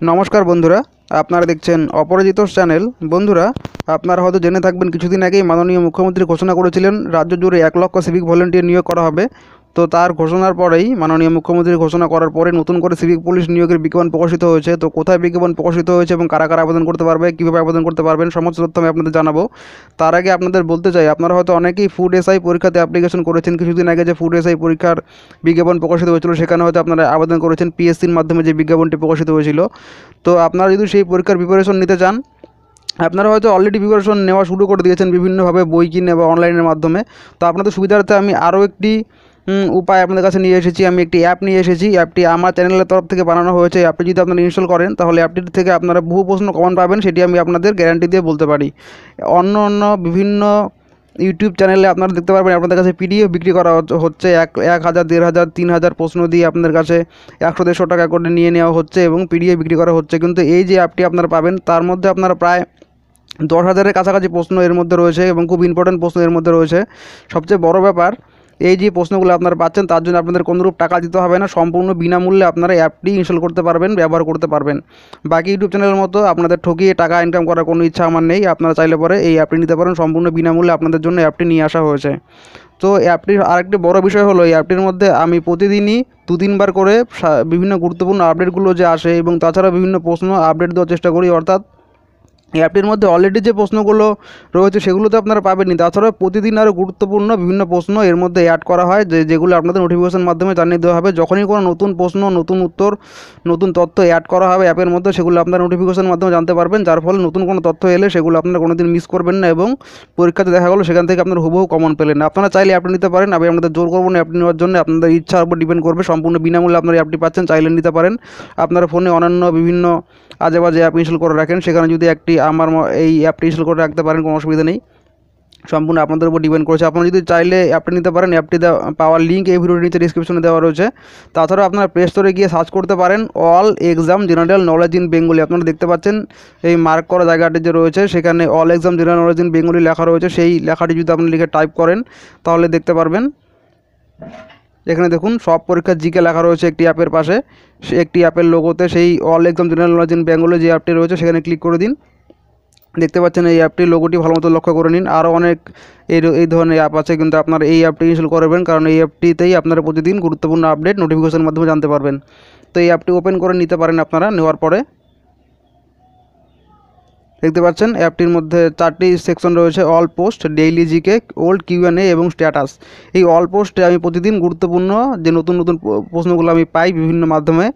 নমস্কার বন্ধুরা আপনারা দেখছেন অপরাজিত চ্যানেল। বন্ধুরা আপনারা হয়তো জেনে থাকবেন, কিছুদিন আগেই মাননীয় মুখ্যমন্ত্রী ঘোষণা করেছিলেন, রাজ্য জুড়ে এক লক্ষ সিভিক ভলেন্টিয়ার নিয়োগ করা হবে। তো তার ঘোষণার পরেই মাননীয় মুখ্যমন্ত্রী ঘোষণা করার পরে নতুন করে সিভিক পুলিশ নিয়োগের বিজ্ঞাপন প্রকাশিত হয়েছে। তো কোথায় বিজ্ঞাপন প্রকাশিত হয়েছে এবং কারা কারা আবেদন করতে পারবে, কীভাবে আবেদন করতে পারবেন, সমস্ত তথ্য আমি আপনাদের জানাব। তার আগে আপনাদের বলতে চাই, আপনারা হয়তো অনেকেই ফুড এসআই পরীক্ষাতে অ্যাপ্লিকেশন করেছেন। কিছুদিন আগে যে ফুড এসআই পরীক্ষার বিজ্ঞাপন প্রকাশিত হয়েছিল, সেখানে হয়তো আপনারা আবেদন করেছেন। পিএসসির মাধ্যমে যে বিজ্ঞাপনটি প্রকাশিত হয়েছিল। তো আপনারা যদি সেই পরীক্ষার প্রিপারেশন নিতে চান আপনারা হয়তো অলরেডি প্রিপারেশন নেওয়া শুরু করে দিয়েছেন বিভিন্নভাবে বই কিনে বা অনলাইনের মাধ্যমে। তো আপনাদের সুবিধার্থে আমি আরও একটি উপায় আপনাদের কাছে নিয়ে এসেছি। আমি একটি অ্যাপ নিয়ে এসেছি। অ্যাপটি আমার চ্যানেলের তরফ থেকে বানানো হয়েছে। অ্যাপটি যদি আপনারা ইনস্টল করেন, তাহলে অ্যাপটির থেকে আপনারা বহু প্রশ্ন কমন পাবেন, সেটি আমি আপনাদের গ্যারান্টি দিয়ে বলতে পারি। অন্য অন্য বিভিন্ন ইউটিউব চ্যানেলে আপনারা দেখতে পারবেন, আপনাদের কাছে পিডিএফ বিক্রি করা হচ্ছে- এক এক হাজার, দেড় হাজার, তিন হাজার প্রশ্ন দিয়ে আপনাদের কাছে একশো, দেড়শো টাকা করে নিয়ে নেওয়া হচ্ছে এবং পিডিএফ বিক্রি করা হচ্ছে। কিন্তু এই যে অ্যাপটি আপনারা পাবেন, তার মধ্যে আপনারা প্রায় দশ হাজারের কাছাকাছি প্রশ্ন এর মধ্যে রয়েছে এবং খুব ইম্পর্ট্যান্ট প্রশ্ন এর মধ্যে রয়েছে। সবচেয়ে বড় ব্যাপার, এই যে প্রশ্নগুলো আপনারা পাচ্ছেন, তার জন্য আপনাদের কোনোরূপ টাকা দিতে হবে না, সম্পূর্ণ বিনামূল্যে আপনারা অ্যাপটি ইনস্টল করতে পারবেন, ব্যবহার করতে পারবেন। বাকি ইউটিউব চ্যানেলের মতো আপনাদের ঠকিয়ে টাকা ইনকাম করার কোনো ইচ্ছা আমার নেই, আপনারা চাইলে পরে এই অ্যাপটি নিতে পারেন, সম্পূর্ণ বিনামূল্যে আপনাদের জন্য অ্যাপটি নিয়ে আসা হয়েছে। তো অ্যাপটির আরেকটি বড় বিষয় হলো, এই অ্যাপটির মধ্যে আমি প্রতিদিনই দু তিনবার করে বিভিন্ন গুরুত্বপূর্ণ আপডেটগুলো যে আসে এবং তাছাড়া বিভিন্ন প্রশ্ন আপডেট দেওয়ার চেষ্টা করি, অর্থাৎ এই অ্যাপটির মধ্যে অলরেডি যে প্রশ্নগুলো রয়েছে সেগুলো তো আপনারা পাবেননি তাছাড়াও প্রতিদিন আরও গুরুত্বপূর্ণ বিভিন্ন প্রশ্ন এর মধ্যে অ্যাড করা হয়, যে যেগুলো আপনাদের নোটিফিকেশন মাধ্যমে জানিয়ে দেওয়া হবে। যখনই কোনো নতুন প্রশ্ন, নতুন উত্তর, নতুন তথ্য অ্যাড করা হবে অ্যাপের মধ্যে, সেগুলো আপনার নোটিফিকেশন মাধ্যমে জানতে পারবেন। যার ফলে নতুন কোনো তথ্য এলে সেগুলো আপনারা কোনোদিন মিস করবেন না এবং পরীক্ষাতে দেখা গেলো, সেখান থেকে আপনার হুবহু কমন পেলেন। আপনারা চাইলে অ্যাপটি নিতে পারেন আমি আপনাদের জোর করব না অ্যাপটি নেওয়ার জন্য। আপনাদের ইচ্ছার উপর ডিপেন্ড করবে, সম্পূর্ণ বিনামূল্যে আপনারা অ্যাপটি পাচ্ছেন, চাইলে নিতে পারেন। আপনারা ফোনে অন্যান্য বিভিন্ন আজে বাজে অ্যাপ ইনস্টল করে রাখেন। সেখানে যদি একটি আমার এই অ্যাপটি ইনস্টল করে রাখতে পারেন, কোনো অসুবিধা নেই। সম্পূর্ণ আপনাদের উপর ডিপেন্ড করেছে। আপনারা যদি চাইলে অ্যাপটি নিতে পারেন অ্যাপটি পাওয়ার লিঙ্ক এই ভিডিওর নিচে ডিসক্রিপশনে দেওয়া রয়েছে। তাছাড়াও আপনারা প্লে স্টোরে গিয়ে সার্চ করতে পারেন all exam general knowledge in Bengali আপনারা দেখতে পাচ্ছেন, এই মার্ক করা জায়গাটি যে রয়েছে, সেখানে all exam general knowledge in Bengali লেখা রয়েছে। সেই লেখাটি যদি আপনি লিখে টাইপ করেন, তাহলে দেখতে পারবেন। এখানে দেখুন, সব পরীক্ষার জিকে লেখা রয়েছে একটি অ্যাপের পাশে। সে একটি অ্যাপের লোগোতে সেই all exam general knowledge in বেঙ্গলে যে অ্যাপটি রয়েছে, সেখানে ক্লিক করে দিন। দেখতে পাচ্ছেন এই অ্যাপটির লোগোটি ভালো মতো লক্ষ্য করে নিন। আরও অনেক এই এই ধরনের অ্যাপ আছে। কিন্তু আপনারা এই অ্যাপটি ইনস্টল করবেন। কারণ এই অ্যাপটিতেই আপনারা প্রতিদিন গুরুত্বপূর্ণ আপডেট নোটিফিকেশনের মাধ্যমে জানতে পারবেন। তো এই অ্যাপটি ওপেন করে নিতে পারেন আপনারা, নেওয়ার পরে। দেখতে পাচ্ছেন অ্যাপটির মধ্যে চারটি সেকশন রয়েছে। All post daily GK old QnA এবং স্ট্যাটাস এই অল পোস্টে আমি প্রতিদিন গুরুত্বপূর্ণ যে নতুন নতুন প্রশ্নগুলো আমি পাই বিভিন্ন মাধ্যমে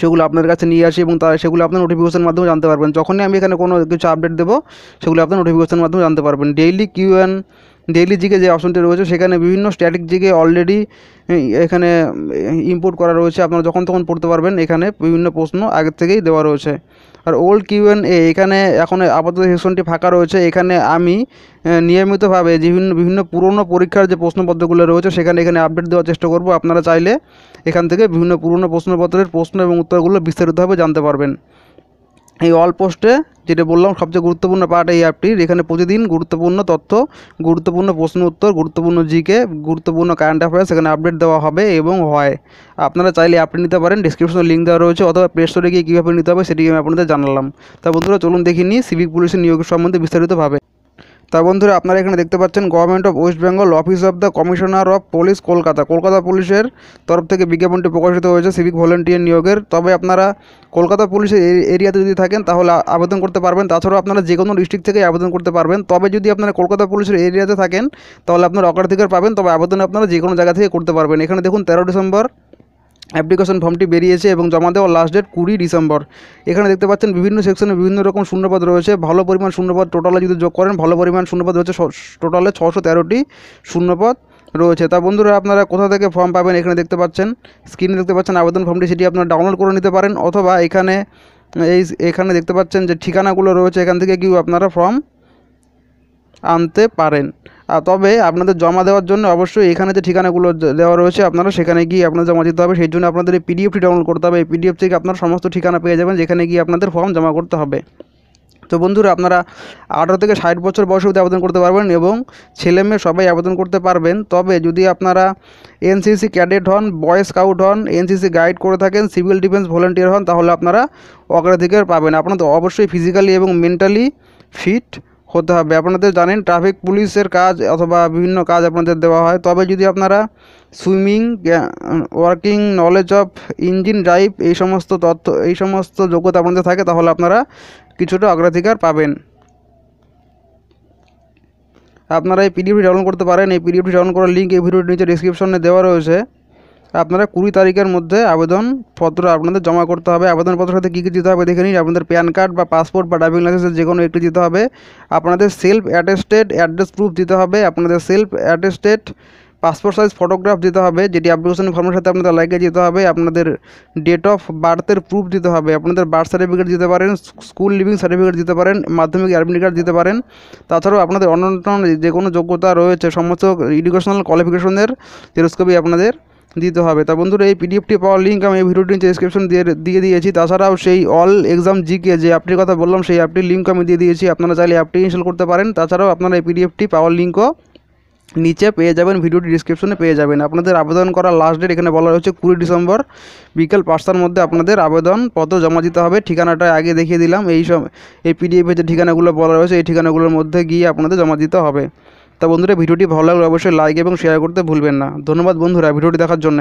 সেগুলো আপনার কাছে নিয়ে আসি এবং তার সেগুলো আপনার নোটিফিকেশনের মাধ্যমে জানতে পারবেন। যখনই আমি এখানে কোনো কিছু আপডেট দেবো, সেগুলো আপনার নোটিফিকেশনের মাধ্যমে জানতে পারবেন। Daily Q QN daily GK যে অপশনটি রয়েছে, সেখানে বিভিন্ন স্ট্যাটিক জিকে অলরেডি এখানে ইম্পোর্ট করা রয়েছে। আপনারা যখন তখন পড়তে পারবেন। এখানে বিভিন্ন প্রশ্ন আগের থেকেই দেওয়া রয়েছে। আর ওল্ড কিউএন এ এখানে এখন আপাতত সেশনটি ফাঁকা রয়েছে। এখানে আমি নিয়মিতভাবে বিভিন্ন বিভিন্ন পুরনো পরীক্ষার যে প্রশ্নপত্রগুলো রয়েছে, সেখানে এখানে আপডেট দেওয়ার চেষ্টা করব। আপনারা চাইলে এখান থেকে বিভিন্ন পুরনো প্রশ্নপত্রের প্রশ্ন এবং উত্তরগুলো বিস্তারিতভাবে জানতে পারবেন। এই অল পোস্টে যেটা বললাম, সবচেয়ে গুরুত্বপূর্ণ পার্ট এই অ্যাপটির এখানে প্রতিদিন গুরুত্বপূর্ণ তথ্য, গুরুত্বপূর্ণ প্রশ্ন উত্তর, গুরুত্বপূর্ণ জিকে গুরুত্বপূর্ণ কারেন্ট অ্যাফেয়ার্স এখানে আপডেট দেওয়া হবে এবং হয়। আপনারা চাইলে অ্যাপটি নিতে পারেন ডিসক্রিপশনে লিঙ্ক দেওয়া রয়েছে অথবা প্লে স্টোরে গিয়ে কীভাবে নিতে হবে সেটি আমি আপনাদের জানালাম। তা বন্ধুরা, চলুন দেখিনি সিভিক পুলিশের নিয়োগের সম্বন্ধে বিস্তারিতভাবে। তা বন্ধুরা আপনারা এখানে দেখতে পাচ্ছেন government of West Bengal office of the commissioner of police Kolkata Kolkata পুলিশের তরফ থেকে বিজ্ঞাপনটি প্রকাশিত হয়েছে সিভিক ভলেন্টিয়ার নিয়োগের। তবে আপনারা কলকাতা পুলিশের এরিয়াতে যদি থাকেন, তাহলে আবেদন করতে পারবেন। তাছাড়াও আপনারা যে কোনো ডিস্ট্রিক্ট থেকে আবেদন করতে পারবেন। তবে যদি আপনারা কলকাতা পুলিশের এরিয়াতে থাকেন, তাহলে আপনারা অগ্রাধিকার পাবেন। তবে আবেদন আপনারা যে কোনো জায়গা থেকে করতে পারবেন। এখানে দেখুন, তেরো ডিসেম্বর অ্যাপ্লিকেশন ফর্মটি বেরিয়েছে এবং জমা দেওয়ার লাস্ট ডেট কুড়ি ডিসেম্বর। এখানে দেখতে পাচ্ছেন বিভিন্ন সেকশনে বিভিন্ন রকম শূন্যপদ রয়েছে। ভালো পরিমাণ শূন্যপদ টোটালে যদি যোগ করেন, ভালো পরিমাণ শূন্যপদ রয়েছে টোটালে ছশো তেরোটি শূন্যপদ রয়েছে। তা বন্ধুরা, আপনারা কোথা থেকে ফর্ম পাবেন এখানে দেখতে পাচ্ছেন। স্ক্রিনে দেখতে পাচ্ছেন আবেদন ফর্মটি সেটি আপনারা ডাউনলোড করে নিতে পারেন, অথবা এখানে এই এখানে দেখতে পাচ্ছেন যে ঠিকানাগুলো রয়েছে, এখান থেকে কি আপনারা ফর্ম আনতে পারেন। তবে আপনাদের জমা দেওয়ার জন্য অবশ্যই এখানে যে ঠিকানাগুলো দেওয়া রয়েছে, আপনারা সেখানে গিয়ে আপনার জমা দিতে হবে। সেই জন্য আপনাদের এই পিডিএফটি ডাউনলোড করতে হবে। এই পিডিএফ থেকে আপনারা সমস্ত ঠিকানা পেয়ে যাবেন, যেখানে গিয়ে আপনাদের ফর্ম জমা করতে হবে। তো বন্ধুরা, আপনারা আঠারো থেকে ষাট বছর বয়স অবধি আবেদন করতে পারবেন এবং ছেলে মেয়ে সবাই আবেদন করতে পারবেন। তবে যদি আপনারা এনসিসি ক্যাডেট হন বয় স্কাউট হন এনসিসি গাইড করে থাকেন সিভিল ডিফেন্স ভলেন্টিয়ার হন, তাহলে আপনারা অগ্রাধিকার পাবেন। আপনাদের অবশ্যই ফিজিক্যালি এবং মেন্টালি ফিট হতে হবে। আপনাদের জানেন ট্রাফিক পুলিশের কাজ অথবা বিভিন্ন কাজ আপনাদের দেওয়া হয়। তবে যদি আপনারা swimming working knowledge of engine drive এই সমস্ত তথ্য, এই সমস্ত যোগ্যতা আপনাদের থাকে, তাহলে আপনারা কিছুটা অগ্রাধিকার পাবেন। আপনারা এই পিডিএফটি ডাউনলোড করতে পারেন। এই পিডিএফটি ডাউনলোড করার লিঙ্ক এই ভিডিওর নিচে ডিসক্রিপশনে দেওয়া রয়েছে। আপনারা কুড়ি তারিখের মধ্যে আবেদনপত্র আপনাদের জমা করতে হবে। আবেদনপত্রের সাথে কী কী দিতে হবে দেখে নিন। আপনাদের প্যান কার্ড বা পাসপোর্ট বা ড্রাইভিং লাইসেন্সের যে কোনো একটি দিতে হবে। আপনাদের সেলফ অ্যাটেস্টেড অ্যাড্রেস প্রুফ দিতে হবে। আপনাদের self attested passport size photograph দিতে হবে, যেটি অ্যাপ্লিকেশন ফর্মের সাথে আপনাদের লাগিয়ে দিতে হবে। আপনাদের ডেট অফ বার্থের প্রুফ দিতে হবে। আপনাদের বার্থ সার্টিফিকেট দিতে পারেন স্কুল লিভিং সার্টিফিকেট দিতে পারেন, মাধ্যমিক অ্যাডমিট কার্ড দিতে পারেন। তাছাড়াও আপনাদের অন্যান্য যে কোনো যোগ্যতা রয়েছে, সমস্ত এডুকেশনাল কোয়ালিফিকেশনের জেরোস্কপি আপনাদের দিতে হবে। তা বন্ধুরা, এই পিডিএফটি পাওয়ার লিঙ্ক আমি এই ভিডিওটি নিচে ডিসক্রিপশন দিয়ে দিয়ে দিয়েছি। তাছাড়াও সেই অল এক্সাম জিকে যে অ্যাপটির কথা বললাম, সেই অ্যাপটির লিঙ্ক আমি দিয়ে দিয়েছি। আপনারা চাইলে অ্যাপটি ইনস্টল করতে পারেন। তাছাড়াও আপনারা এই পিডিএফটি পাওয়ার লিঙ্কও নিচে পেয়ে যাবেন ভিডিওটি ডিসক্রিপশনে পেয়ে যাবেন। আপনাদের আবেদন করার লাস্ট ডেট এখানে বলা হয়েছে কুড়ি ডিসেম্বর বিকেল পাঁচটার মধ্যে আপনাদের আবেদন আবেদনপত্র জমা দিতে হবে। ঠিকানাটা আগে দেখিয়ে দিলাম। এই সব এই পিডিএফের যে ঠিকানাগুলো বলা রয়েছে, এই ঠিকানাগুলোর মধ্যে গিয়ে আপনাদের জমা দিতে হবে। তা বন্ধুরা, ভিডিওটি ভালো লাগলে অবশ্যই লাইক এবং শেয়ার করতে ভুলবেন না। ধন্যবাদ বন্ধুরা, ভিডিওটি দেখার জন্য।